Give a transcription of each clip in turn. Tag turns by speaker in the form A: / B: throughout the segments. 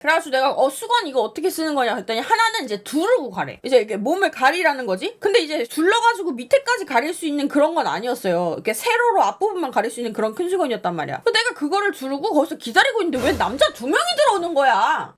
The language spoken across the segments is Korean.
A: 그래가지고 내가 어 수건 이거 어떻게 쓰는 거냐 했더니 하나는 이제 두르고 가래. 이제 이렇게 몸을 가리라는 거지. 근데 이제 둘러가지고 밑에까지 가릴 수 있는 그런 건 아니었어요. 이렇게 세로로 앞부분만 가릴 수 있는 그런 큰 수건이었단 말이야. 그래서 내가 그거를 두르고 거기서 기다리고 있는데 왜 남자 두 명이 들어오는 거야?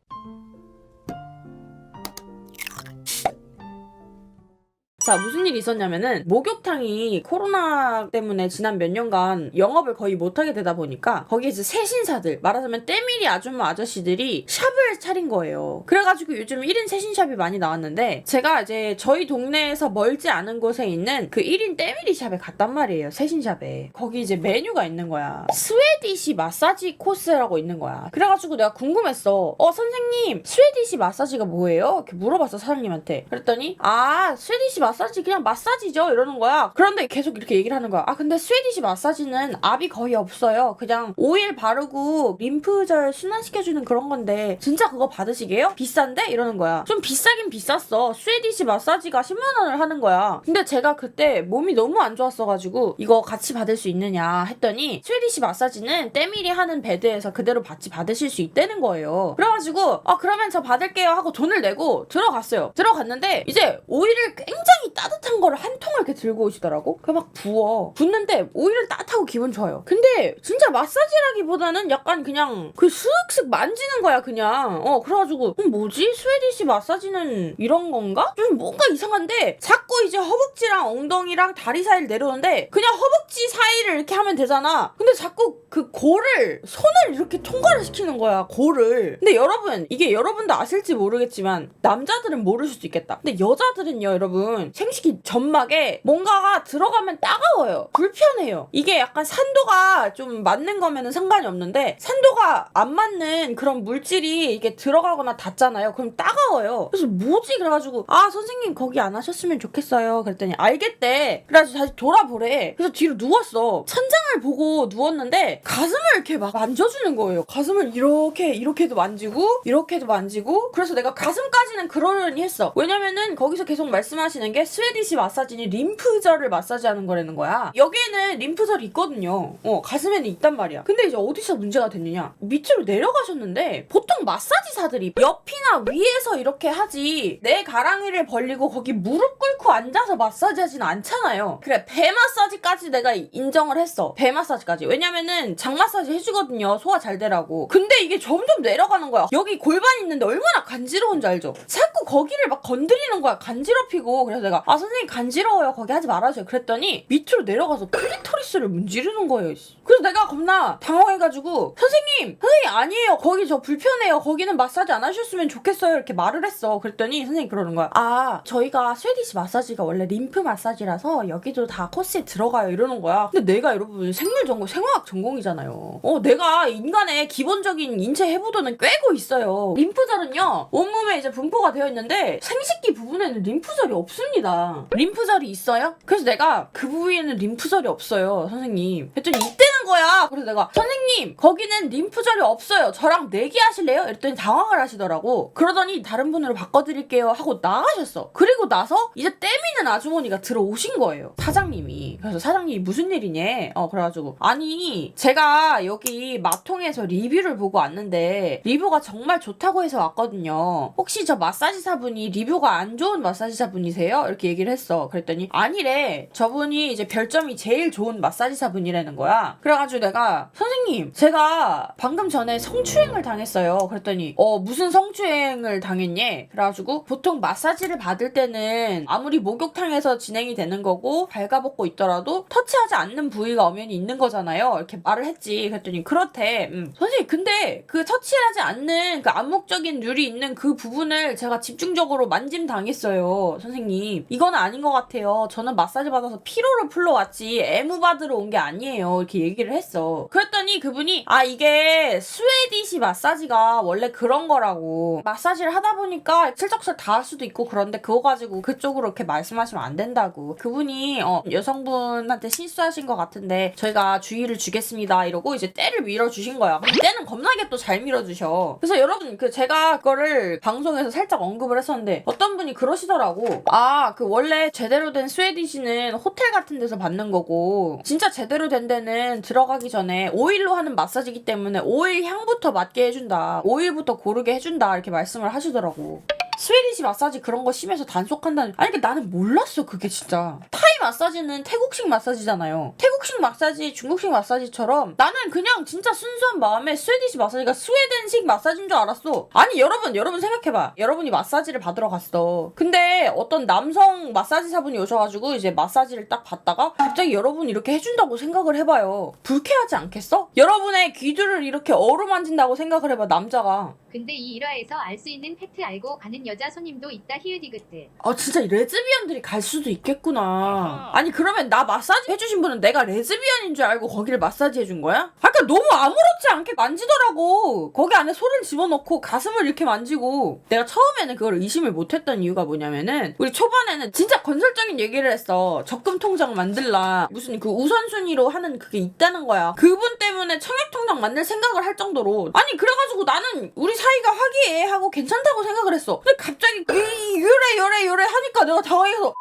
A: 자, 무슨 일이 있었냐면은, 목욕탕이 코로나 때문에 지난 몇 년간 영업을 거의 못하게 되다 보니까, 거기에 이제 새신사들, 말하자면 때밀이 아줌마 아저씨들이 샵을 차린 거예요. 그래가지고 요즘 1인 새신샵이 많이 나왔는데, 제가 이제 저희 동네에서 멀지 않은 곳에 있는 그 1인 때밀이 샵에 갔단 말이에요. 새신샵에. 거기 이제 메뉴가 있는 거야. 스웨디시 마사지 코스라고 있는 거야. 그래가지고 내가 궁금했어. 어, 선생님, 스웨디시 마사지가 뭐예요? 이렇게 물어봤어, 사장님한테. 그랬더니, 아, 스웨디시 마사지 그냥 마사지죠. 이러는 거야. 그런데 계속 이렇게 얘기를 하는 거야. 아, 근데 스웨디시 마사지는 압이 거의 없어요. 그냥 오일 바르고 림프절 순환시켜주는 그런 건데, 진짜 그거 받으시게요? 비싼데? 이러는 거야. 좀 비싸긴 비쌌어. 스웨디시 마사지가 10만 원을 하는 거야. 근데 제가 그때 몸이 너무 안 좋았어가지고, 이거 같이 받을 수 있느냐 했더니, 스웨디시 마사지는 때밀이 하는 베드에서 그대로 같이 받으실 수 있다는 거예요. 그래가지고, 아, 그러면 저 받을게요 하고 돈을 내고 들어갔어요. 들어갔는데, 이제 오일을 굉장히 따뜻한 거를 한 통을 이렇게 들고 오시더라고. 그막 부어. 붓는데 오일은 따뜻하고 기분 좋아요. 근데 진짜 마사지라기보다는 약간 그냥 그 슥슥 만지는 거야, 그냥. 어, 그래가지고, 음, 뭐지? 스웨디시 마사지는 이런 건가? 좀 뭔가 이상한데, 자꾸 이제 허벅지랑 엉덩이랑 다리 사이를 내려오는데, 그냥 허벅지 사이를 이렇게 하면 되잖아. 근데 자꾸 그 골을, 손을 이렇게 통과를 시키는 거야, 골을. 근데 여러분, 이게 여러분도 아실지 모르겠지만, 남자들은 모르실 수 있겠다. 근데 여자들은요, 여러분, 생식기 점막에 뭔가가 들어가면 따가워요. 불편해요. 이게 약간 산도가 좀 맞는 거면은 상관이 없는데, 산도가 안 맞는 그런 물질이 이게 들어가거나 닿잖아요. 그럼 따가워요. 그래서 뭐지? 그래가지고, 아, 선생님 거기 안 하셨으면 좋겠어요. 그랬더니, 알겠대. 그래가지고 다시 돌아보래. 그래서 뒤로 누웠어. 천장을 보고 누웠는데, 가슴을 이렇게 막 만져주는 거예요. 가슴을 이렇게, 이렇게도 만지고, 이렇게도 만지고. 그래서 내가 가슴까지는 그러려니 했어. 왜냐면은 거기서 계속 말씀하시는 게 스웨디시 마사지니 림프절을 마사지하는 거라는 거야. 여기에는 림프절이 있거든요. 어, 가슴에는 있단 말이야. 근데 이제 어디서 문제가 됐느냐? 밑으로 내려가셨는데, 보통 마사지사들이 옆이나 위에서 이렇게 하지, 내 가랑이를 벌리고 거기 무릎 꿇고 앉아서 마사지 하진 않잖아요. 그래, 배 마사지까지 내가 인정을 했어. 배 마사지까지. 왜냐면은 장 마사지 해주거든요. 소화 잘 되라고. 근데 이게 점점 내려가는 거야. 여기 골반 있는데 얼마나 간지러운지 알죠? 자꾸 거기를 막 건드리는 거야. 간지럽히고. 그래서 내가, 아, 선생님 간지러워요. 거기 하지 말아줘요. 그랬더니 밑으로 내려가서 클리토리스를 문지르는 거예요. 씨. 그래서 내가 겁나 당황해가지고, 선생님! 선생님 아니에요. 거기 저 불편해요. 거기는 마사지 안 하셨으면 좋겠어요. 이렇게 말을 했어. 그랬더니 선생님 그러는 거야. 아, 저희가 스웨디시 마사지가 원래 림프 마사지라서 여기도 다 코스에 들어가요. 이러는 거야. 근데 내가 여러분 생물 전공, 생화학 전공이잖아요. 어, 내가 인간의 기본적인 인체 해부도는 꿰고 있어요. 림프절은요, 온몸에 이제 분포가 되어 있는 데 생식기 부분에는 림프절이 없습니다. 림프절이 있어요? 그래서 내가 그 부위에는 림프절이 없어요, 선생님. 했더니 이때는 거야. 그래서 내가 선생님 거기는 림프절이 없어요. 저랑 내기하실래요? 이랬더니 당황을 하시더라고. 그러더니 다른 분으로 바꿔드릴게요 하고 나가셨어. 그리고 나서 이제 때미는 아주머니가 들어오신 거예요. 사장님이. 그래서 사장님이 무슨 일이냐? 어 그래가지고 아니 제가 여기 마통에서 리뷰를 보고 왔는데 리뷰가 정말 좋다고 해서 왔거든요. 혹시 저 마사지 사 분이 리뷰가 안 좋은 마사지사분이세요? 이렇게 얘기를 했어. 그랬더니 아니래. 저분이 이제 별점이 제일 좋은 마사지사분이라는 거야. 그래가지고 내가 선생님 제가 방금 전에 성추행을 당했어요. 그랬더니 어 무슨 성추행을 당했니? 그래가지고 보통 마사지를 받을 때는 아무리 목욕탕에서 진행이 되는 거고 발가벗고 있더라도 터치하지 않는 부위가 엄연히 있는 거잖아요. 이렇게 말을 했지. 그랬더니 그렇대. 음. 선생님 근데 그 터치하지 않는 그 암묵적인 률이 있는 그 부분을 제가 집 중적으로 만짐 당했어요. 선생님 이건 아닌 것 같아요. 저는 마사지 받아서 피로를 풀러 왔지 애무 받으러 온 게 아니에요. 이렇게 얘기를 했어. 그랬더니 그분이 아 이게 스웨디시 마사지가 원래 그런 거라고 마사지를 하다 보니까 슬쩍슬 닿을 수도 있고 그런데 그거 가지고 그쪽으로 이렇게 말씀하시면 안 된다고. 그분이 어, 여성분한테 실수하신 것 같은데 저희가 주의를 주겠습니다 이러고 이제 때를 밀어주신 거야. 때는 겁나게 또 잘 밀어주셔. 그래서 여러분 그 제가 그거를 방송에서 살짝 언급 언급을 했었는데 어떤 분이 그러시더라고. 아, 그 원래 제대로 된 스웨디시는 호텔 같은 데서 받는 거고 진짜 제대로 된 데는 들어가기 전에 오일로 하는 마사지기 때문에 오일 향부터 맡게 해준다. 오일부터 고르게 해준다. 이렇게 말씀을 하시더라고. 스웨디시 마사지 그런 거 심해서 단속한다는 아니 그러니까 나는 몰랐어 그게 진짜. 타이 마사지는 태국식 마사지잖아요. 태국식 마사지 중국식 마사지처럼 나는 그냥 진짜 순수한 마음에 스웨디시 마사지가 스웨덴식 마사지인 줄 알았어. 아니 여러분 여러분 생각해봐. 여러분이 마사지를 받으러 갔어. 근데 어떤 남성 마사지사분이 오셔가지고 이제 마사지를 딱 받다가 갑자기 여러분 이렇게 해준다고 생각을 해봐요. 불쾌하지 않겠어? 여러분의 귀두를 이렇게 어루만진다고 생각을 해봐 남자가
B: 근데 이 일화에서 알 수 있는 팩트 알고 가는 여자 손님도 있다 히읗이긋들.
A: 아 진짜 이 레즈비언들이 갈 수도 있겠구나. 아니 그러면 나 마사지 해주신 분은 내가 레즈비언인 줄 알고 거기를 마사지 해준 거야? 아까 너무 아무렇지 않게 만지더라고. 거기 안에 손을 집어넣고 가슴을 이렇게 만지고 내가 처음에는 그걸 의심을 못했던 이유가 뭐냐면은 우리 초반에는 진짜 건설적인 얘기를 했어. 적금 통장 만들라 무슨 그 우선순위로 하는 그게 있다는 거야. 그분 때문에 청약 통장 만들 생각을 할 정도로 아니 그래가지고 나는 우리 사이가 화기애애하고 괜찮다고 생각을 했어. 근데 갑자기 이 요래 요래 요래 하니까 내가 당황해서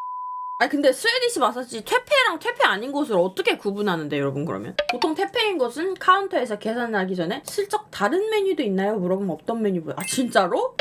A: 아니 근데 스웨디시 마사지 퇴폐랑 퇴폐 아닌 곳을 어떻게 구분하는데 여러분 그러면? 보통 퇴폐인 곳은 카운터에서 계산하기 전에 슬쩍 다른 메뉴도 있나요? 물어보면 어떤 메뉴 아 진짜로?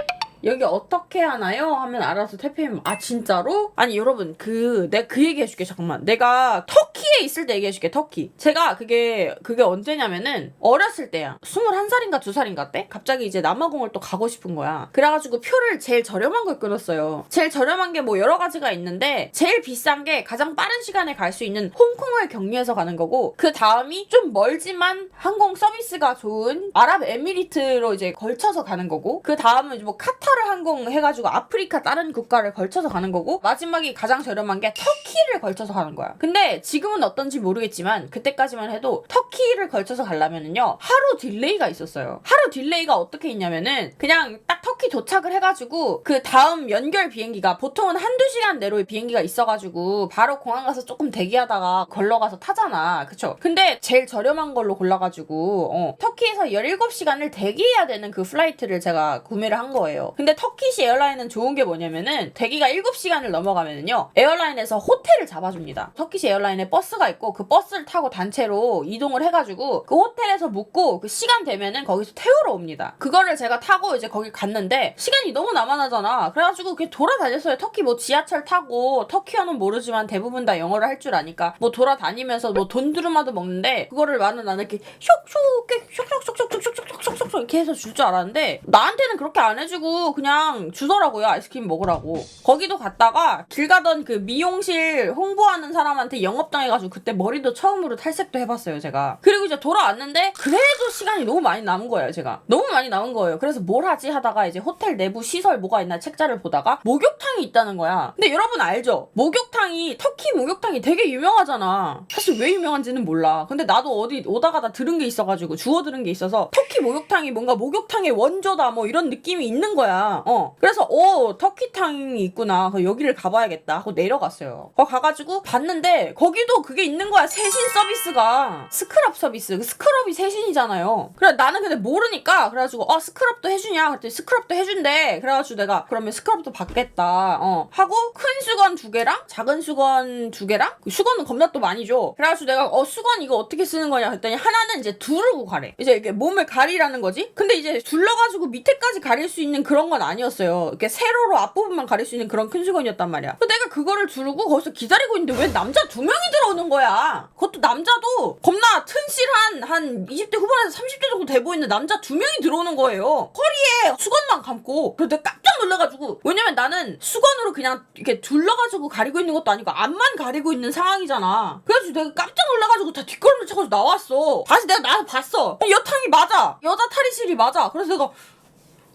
A: 여기 어떻게 하나요? 하면 알아서 퇴폐하면 아 진짜로? 아니 여러분 그 내가 그 얘기 해줄게 잠깐만. 내가 터키에 있을 때 얘기해줄게 터키. 제가 그게 그게 언제냐면은 어렸을 때야. 21살인가 2살인가 때? 갑자기 이제 남아공을 또 가고 싶은 거야. 그래가지고 표를 제일 저렴한 걸 끊었어요. 제일 저렴한 게 뭐 여러 가지가 있는데 제일 비싼 게 가장 빠른 시간에 갈 수 있는 홍콩을 경유해서 가는 거고 그 다음이 좀 멀지만 항공 서비스가 좋은 아랍에미리트로 이제 걸쳐서 가는 거고 그 다음은 뭐 카타르 항공 해가지고 아프리카 다른 국가를 걸쳐서 가는 거고 마지막이 가장 저렴한 게 터키를 걸쳐서 가는 거야. 근데 지금은 어떤지 모르겠지만 그때까지만 해도 터키를 걸쳐서 가려면은요 하루 딜레이가 있었어요. 하루 딜레이가 어떻게 있냐면은 그냥 딱 터키 도착을 해가지고 그 다음 연결 비행기가 보통은 한두 시간 내로의 비행기가 있어가지고 바로 공항 가서 조금 대기하다가 걸러가서 타잖아. 그쵸? 근데 제일 저렴한 걸로 골라가지고 어, 터키에서 17시간을 대기해야 되는 그 플라이트를 제가 구매를 한 거예요. 근데 터키시 에어라인은 좋은 게 뭐냐면은 대기가 7시간을 넘어가면은요 에어라인에서 호텔을 잡아줍니다. 터키시 에어라인에 버스가 있고 그 버스를 타고 단체로 이동을 해가지고 그 호텔에서 묵고 그 시간 되면은 거기서 태우러 옵니다. 그거를 제가 타고 이제 거기 갔는데 시간이 너무 남아나잖아. 그래가지고 그냥 돌아다녔어요. 터키 뭐 지하철 타고 터키어는 모르지만 대부분 다 영어를 할 줄 아니까 뭐 돌아다니면서 뭐 돈두루마도 먹는데 그거를 나는 나는 이렇게 쇽쇽 쇽쇽 쇽 쇽 쇽 쇽 쇽쇽 이렇게 해서 줄 줄 알았는데 나한테는 그렇게 안 해주고 그냥 주더라고요 아이스크림 먹으라고. 거기도 갔다가 길 가던 그 미용실 홍보하는 사람한테 영업당해가지고 그때 머리도 처음으로 탈색도 해봤어요 제가. 그리고 이제 돌아왔는데 그래도 시간이 너무 많이 남은 거예요 제가. 너무 많이 남은 거예요. 그래서 뭘 하지 하다가 이제 호텔 내부 시설 뭐가 있나 책자를 보다가 목욕탕이 있다는 거야. 근데 여러분 알죠? 목욕탕이 터키 목욕탕이 되게 유명하잖아. 사실 왜 유명한지는 몰라. 근데 나도 어디 오다가다 들은 게 있어가지고 주워 들은 게 있어서 터키 목욕탕이 뭔가 목욕탕의 원조다 뭐 이런 느낌이 있는 거야 어. 그래서 오 터키탕이 있구나. 여기를 가봐야겠다. 하고 내려갔어요. 거기 가가지고 봤는데 거기도 그게 있는 거야. 세신 서비스가. 스크럽 서비스. 그 스크럽이 세신이잖아요. 그래 나는 근데 모르니까 그래가지고 어 스크럽도 해주냐? 그랬더니 스크럽도 해준대. 그래가지고 내가 그러면 스크럽도 받겠다. 어. 하고 큰 수건 두 개랑 작은 수건 두 개랑 그 수건은 겁나 또 많이 줘. 그래가지고 내가 어 수건 이거 어떻게 쓰는 거냐? 했더니 하나는 이제 두르고 가래. 이제 이렇게 몸을 가리라는 거지. 근데 이제 둘러가지고 밑에까지 가릴 수 있는 그런 건 아니었어요. 이렇게 세로로 앞부분만 가릴 수 있는 그런 큰 수건이었단 말이야. 내가 그거를 두르고 거기서 기다리고 있는데 왜 남자 두 명이 들어오는 거야? 그것도 남자도 겁나 튼실한 한 20대 후반에서 30대 정도 돼 보이는 남자 두 명이 들어오는 거예요. 허리에 수건만 감고. 그래서 내가 깜짝 놀라가지고. 왜냐면 나는 수건으로 그냥 이렇게 둘러가지고 가리고 있는 것도 아니고 앞만 가리고 있는 상황이잖아. 그래가지고 내가 깜짝 놀라가지고 다 뒷걸음을 쳐가지고 나왔어. 다시 내가 나와서 봤어. 여탕이 맞아. 여자 탈의실이 맞아. 그래서 내가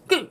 A: 그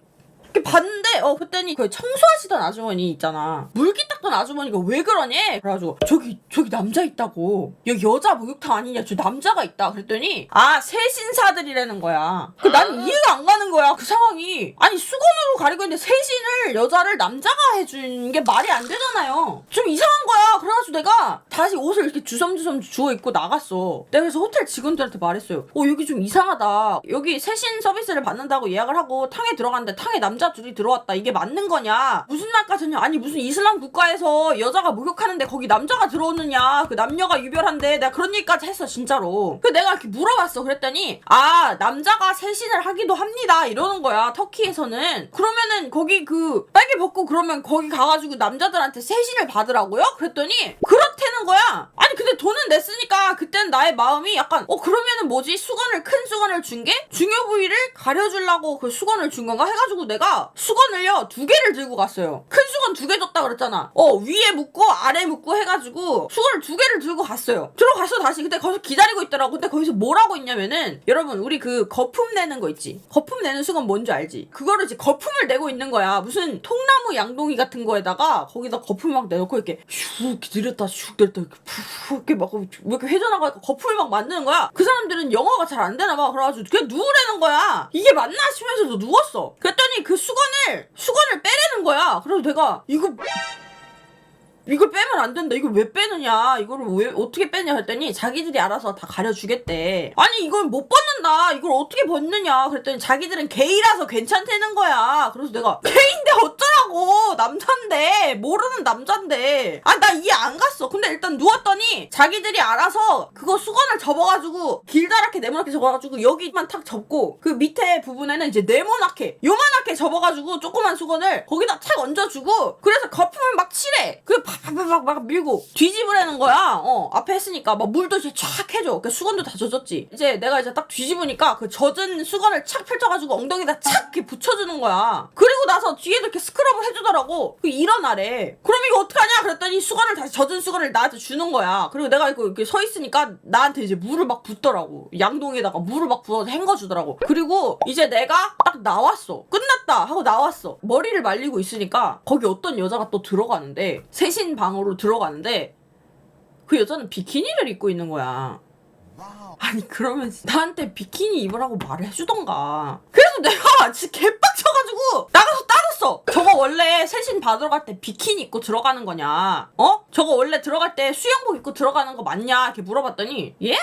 A: 이렇게 봤는데 어 그랬더니 그 청소하시던 아주머니 있잖아. 물기 닦던 아주머니가 왜 그러니? 그래가지고 저기 저기 남자 있다고. 여기 여자 목욕탕 아니냐? 저 남자가 있다. 그랬더니 아 세신사들이라는 거야. 그 난 이해가 안 가는 거야 그 상황이. 아니 수건으로 가리고 있는데 세신을 여자를 남자가 해준 게 말이 안 되잖아요. 좀 이상한 거야. 그래가지고 내가 다시 옷을 이렇게 주섬주섬 주워 입고 나갔어. 내가 그래서 호텔 직원들한테 말했어요. 어 여기 좀 이상하다. 여기 세신 서비스를 받는다고 예약을 하고 탕에 들어갔는데 탕에 남자 여자 둘이 들어왔다. 이게 맞는 거냐? 무슨 말까지냐? 아니 무슨 이슬람 국가에서 여자가 목욕하는데 거기 남자가 들어오느냐? 그 남녀가 유별한데 내가 그런 얘기까지 했어 진짜로. 그 내가 이렇게 물어봤어. 그랬더니 아 남자가 세신을 하기도 합니다. 이러는 거야 터키에서는. 그러면은 거기 그 빨개 벗고 그러면 거기 가가지고 남자들한테 세신을 받으라고요? 그랬더니 그렇 다는 거야. 아니 근데 돈은 냈으니까 그땐 나의 마음이 약간 어 그러면은 뭐지 수건을 큰 수건을 준 게 중요 부위를 가려주려고 그 수건을 준 건가 해가지고 내가 수건을요 두 개를 들고 갔어요. 큰 수건 두 개 줬다 그랬잖아. 어 위에 묶고 아래 묶고 해가지고 수건을 두 개를 들고 갔어요. 들어갔어 다시. 근데 거기서 기다리고 있더라고. 근데 거기서 뭘 하고 있냐면은 여러분 우리 그 거품 내는 거 있지. 거품 내는 수건 뭔지 알지? 그거를 이제 거품을 내고 있는 거야. 무슨 통나무 양동이 같은 거에다가 거기다 거품 막 내놓고 이렇게 슉 들였다 슉 들였다 이렇게 푹 이렇게 막 이렇게 회전하고 거품을 막 만드는 거야. 그 사람들은 영어가 잘 안 되나 봐. 그래가지고 그냥 누우라는 거야. 이게 맞나 싶으면서도 누웠어. 그랬더니 그 수건을 수건을 빼라는 거야. 그래서 내가 이거 이걸 빼면 안 된다. 이걸 왜 빼느냐? 이거를 왜 어떻게 빼냐 했더니 자기들이 알아서 다 가려주겠대. 아니 이걸 못 벗는다. 이걸 어떻게 벗느냐? 그랬더니 자기들은 게이라서 괜찮다는 거야. 그래서 내가 게인데 어쩌라고? 남잔데 모르는 남잔데. 아 나 이해 안 갔어. 근데 일단 누웠더니 자기들이 알아서 그거 수건을 접어가지고 길다랗게 네모나게 접어가지고 여기만 탁 접고 그 밑에 부분에는 이제 네모나게 요만하게 접어가지고 조그만 수건을 거기다 탁 얹어주고 그래서 거품을 막 칠해. 그 팍팍팍 막 밀고 뒤집으라는 거야. 어 앞에 했으니까 막 물도 이제 쫙 해줘. 그 수건도 다 젖었지. 이제 내가 이제 딱 뒤집으니까 그 젖은 수건을 착 펼쳐가지고 엉덩이다 착 이렇게 붙여주는 거야. 그리고 나서 뒤에도 이렇게 스크럽을 해주더라고. 그 일어나래. 그럼 이거 어떡하냐? 그랬더니 수건을 다시 젖은 수건을 나한테 주는 거야. 그리고 내가 이거 이렇게 서 있으니까 나한테 이제 물을 막 붓더라고. 양동이에다가 물을 막 부어서 헹궈주더라고. 그리고 이제 내가 딱 나왔어. 끝났다 하고 나왔어. 머리를 말리고 있으니까 거기 어떤 여자가 또 들어가는데 세신 방으로 들어가는데 그 여자는 비키니를 입고 있는 거야. 아니 그러면 나한테 비키니 입으라고 말을 해주던가. 그래서 내가 진짜 개빡쳐가지고 나가서 따졌어. 저거 원래 세신 받으러 갈 때 비키니 입고 들어가는 거냐? 어? 저거 원래 들어갈 때 수영복 입고 들어가는 거 맞냐? 이렇게 물어봤더니 예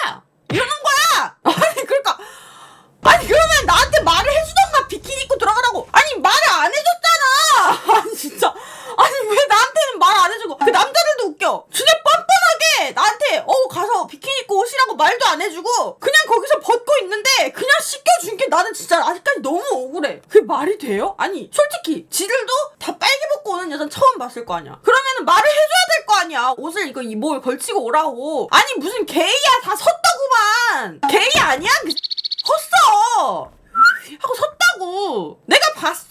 A: 이러는 거야! 아니 그러니까. 아니 그러면 나한테 말을 해주던가. 비키니 입고 들어가라고. 아니 말을 안 해줬잖아 아니 진짜. 아니 왜 나한테는 말 안 해주고. 그 남자들도 웃겨. 진짜 뻔뻔하게 나한테 어 가서 비키니 입고 오시라고 말도 안 해주고 그냥 거기서 벗고 있는데 그냥 씻겨준 게 나는 진짜 아직까지 너무 억울해. 그게 말이 돼요? 아니 솔직히 지들도 다 빨개 벗고 오는 여자는 처음 봤을 거 아니야. 그러면은 말을 해줘야 될 거 아니야. 옷을 이거 이뭘 걸치고 오라고. 아니 무슨 게이야. 다 섰다구만. 게이 아니야? 그 섰어. 하고 섰 다고 내가 봤어!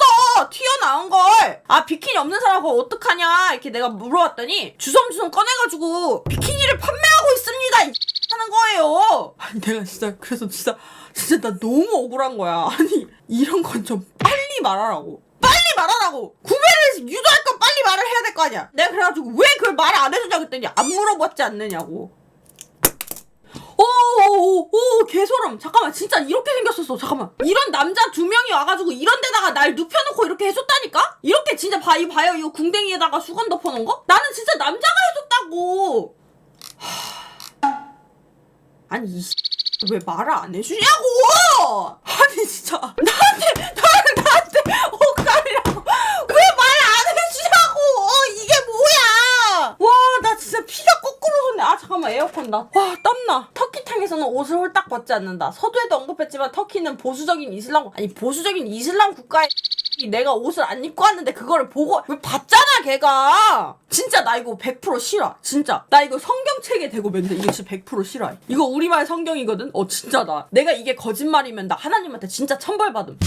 A: 튀어나온 걸 아 비키니 없는 사람 그거 어떡하냐? 이렇게 내가 물어봤더니 주섬주섬 꺼내가지고 비키니를 판매하고 있습니다! 이 하는 거예요! 아니 내가 진짜 그래서 진짜 진짜 나 너무 억울한 거야. 아니 이런 건 좀 빨리 말하라고. 빨리 말하라고! 구매를 유도할 건 빨리 말을 해야 될 거 아니야! 내가 그래가지고 왜 그걸 말을 안 해주냐 그랬더니 안 물어봤지 않느냐고 오오오 개소름. 잠깐만 진짜 이렇게 생겼었어. 잠깐만. 이런 남자 두 명이 와가지고 이런 데다가 날 눕혀놓고 이렇게 해줬다니까? 이렇게 진짜 봐, 이 봐요 이거 궁뎅이에다가 수건 덮어놓은 거? 나는 진짜 남자가 해줬다고. 하... 아니 이 왜 말을 안 해주냐고! 아니 진짜. 나한테 나한테 나한테 억울하라고. 왜말안 해주냐고! 이게 뭐야! 와 나 진짜 피가 거꾸로 솟네. 아 잠깐만 에어컨 나와 땀나 터키탕에서는 옷을 홀딱 벗지 않는다. 서두에도 언급했지만 터키는 보수적인 이슬람 아니 보수적인 이슬람 국가에 내가 옷을 안 입고 왔는데 그거를 보고 왜 봤잖아 걔가! 진짜 나 이거 100% 싫어. 진짜. 나 이거 성경책에 대고 맨날 이거 진짜 100% 싫어해. 이거 우리말 성경이거든? 어 진짜다. 내가 이게 거짓말이면 나 하나님한테 진짜 천벌받음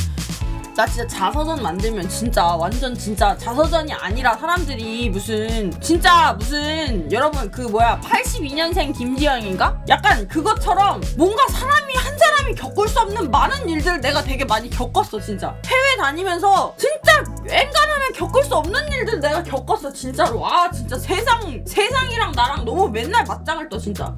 A: 나 진짜 자서전 만들면 진짜 완전 진짜 자서전이 아니라 사람들이 무슨 진짜 무슨 여러분 그 뭐야 82년생 김지영인가? 약간 그것처럼 뭔가 사람이 한 사람이 겪을 수 없는 많은 일들 내가 되게 많이 겪었어 진짜. 해외 다니면서 진짜 앵간하면 겪을 수 없는 일들 내가 겪었어 진짜로. 아 진짜 세상 세상이랑 나랑 너무 맨날 맞짱을 떠 진짜